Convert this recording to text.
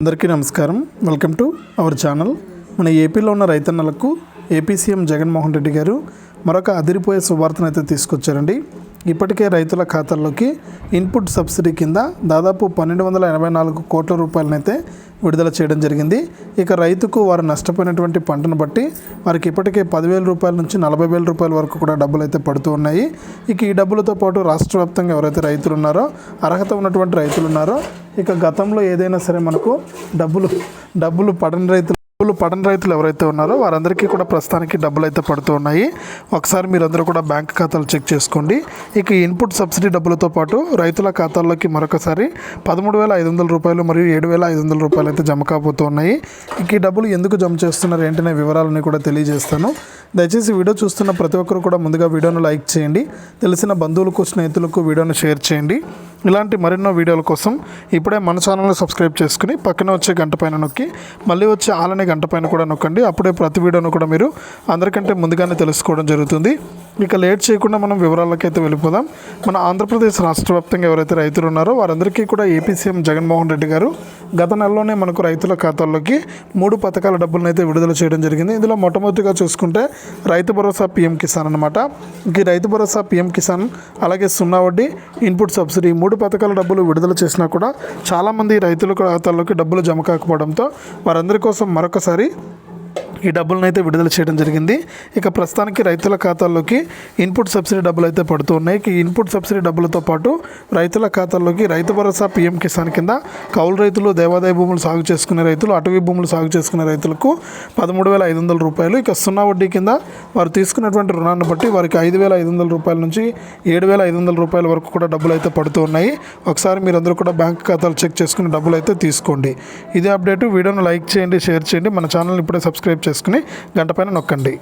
అందరికీ నమస్కారం. Welcome to our channel. మన ఏపీలో ఉన్న రైతన్నలకు ఏపీ సీఎం జగన్మోహన్ రెడ్డి గారు మరొక అదిరిపోయే శుభార్తను అయితే తీసుకొచ్చారండి. ఇప్పటికే రైతుల ఖాతాల్లోకి ఇన్పుట్ సబ్సిడీ కింద దాదాపు పన్నెండు వందల ఎనభై నాలుగు కోట్ల రూపాయలనైతే విడుదల చేయడం జరిగింది. ఇక రైతుకు వారు నష్టపోయినటువంటి పంటను బట్టి వారికి ఇప్పటికే పదివేల రూపాయల నుంచి నలభై వేల రూపాయల వరకు కూడా డబ్బులు అయితే పడుతూ ఉన్నాయి. ఇక ఈ డబ్బులతో పాటు రాష్ట్ర వ్యాప్తంగా ఎవరైతే రైతులు ఉన్నారో అర్హత ఉన్నటువంటి రైతులు ఉన్నారో ఇక గతంలో ఏదైనా సరే మనకు డబ్బులు డబ్బులు పడని రైతులు డబ్బులు పడని రైతులు ఎవరైతే ఉన్నారో వారందరికీ కూడా ప్రస్తుతానికి డబ్బులు అయితే పడుతూ ఉన్నాయి. ఒకసారి మీరందరూ కూడా బ్యాంక్ ఖాతాలు చెక్ చేసుకోండి. ఇక ఇన్పుట్ సబ్సిడీ డబ్బులతో పాటు రైతుల ఖాతాల్లోకి మరొకసారి పదమూడు వేల ఐదు వందల రూపాయలు మరియు ఏడు వేల ఐదు వందల రూపాయలు అయితే జమ కాబోతూ ఉన్నాయి ఇక ఈ డబ్బులు ఎందుకు జమ చేస్తున్నారు ఏంటనే వివరాలని కూడా తెలియజేస్తాను. దయచేసి వీడియో చూస్తున్న ప్రతి ఒక్కరు కూడా ముందుగా వీడియోను లైక్ చేయండి. తెలిసిన బంధువులకు స్నేహితులకు వీడియోను షేర్ చేయండి. ఇలాంటి మరెన్నో వీడియోల కోసం ఇప్పుడే మన ఛానల్ని సబ్స్క్రైబ్ చేసుకుని పక్కన వచ్చే గంట పైన నొక్కి మళ్ళీ వచ్చే ఆలనే గంట పైన కూడా నొక్కండి. అప్పుడే ప్రతి వీడియోను కూడా మీరు అందరికంటే ముందుగానే తెలుసుకోవడం జరుగుతుంది. ఇక లేట్ చేయకుండా మనం వివరాలకైతే వెళ్ళిపోదాం. మన ఆంధ్రప్రదేశ్ రాష్ట్ర వ్యాప్తంగా ఎవరైతే రైతులు ఉన్నారో వారందరికీ కూడా ఏపీ సీఎం జగన్మోహన్ రెడ్డి గారు గత నెలలోనే మనకు రైతుల ఖాతాల్లోకి మూడు పథకాల డబ్బులను అయితే విడుదల చేయడం జరిగింది. ఇందులో మొట్టమొదటిగా చూసుకుంటే రైతు భరోసా పీఎం కిసాన్ అనమాట ఈ రైతు భరోసా పీఎం కిసాన్ అలాగే సున్నా వడ్డీ ఇన్పుట్ సబ్సిడీ మూడు పథకాల డబ్బులు విడుదల చేసినా కూడా చాలామంది రైతుల ఖాతాల్లోకి డబ్బులు జమ కాకపోవడంతో వారందరి కోసం మరొకసారి ఈ డబ్బులను అయితే విడుదల చేయడం జరిగింది. ఇక ప్రస్తుతానికి రైతుల ఖాతాల్లోకి ఇన్పుట్ సబ్సిడీ డబ్బులు అయితే పడుతూ ఉన్నాయి. ఈ ఇన్పుట్ సబ్సిడీ డబ్బులతో పాటు రైతుల ఖాతాల్లోకి రైతు భరోసా పీఎం కిసాన్ కింద కౌలు రైతులు దేవాదాయ భూములు సాగు చేసుకునే రైతులు అటవీ భూములు సాగు చేసుకునే రైతులకు పదమూడు వేల ఐదు వందల రూపాయలు. ఇక సున్నా వడ్డీ కింద వారు తీసుకున్నటువంటి రుణాన్ని బట్టి వారికి ఐదు వేల ఐదు వందల రూపాయల నుంచి ఏడు వేల ఐదు వందల రూపాయల వరకు కూడా డబ్బులు అయితే పడుతూ ఉన్నాయి. ఒకసారి మీరందరూ కూడా బ్యాంక్ ఖాతాలు చెక్ చేసుకుని డబ్బులు అయితే తీసుకోండి. ఇదే అప్డేట్. వీడియోను లైక్ చేయండి షేర్ చేయండి. మన ఛానల్ని ఇప్పుడే సబ్స్క్రైబ్ చేసుకుని గంట పైన నొక్కండి.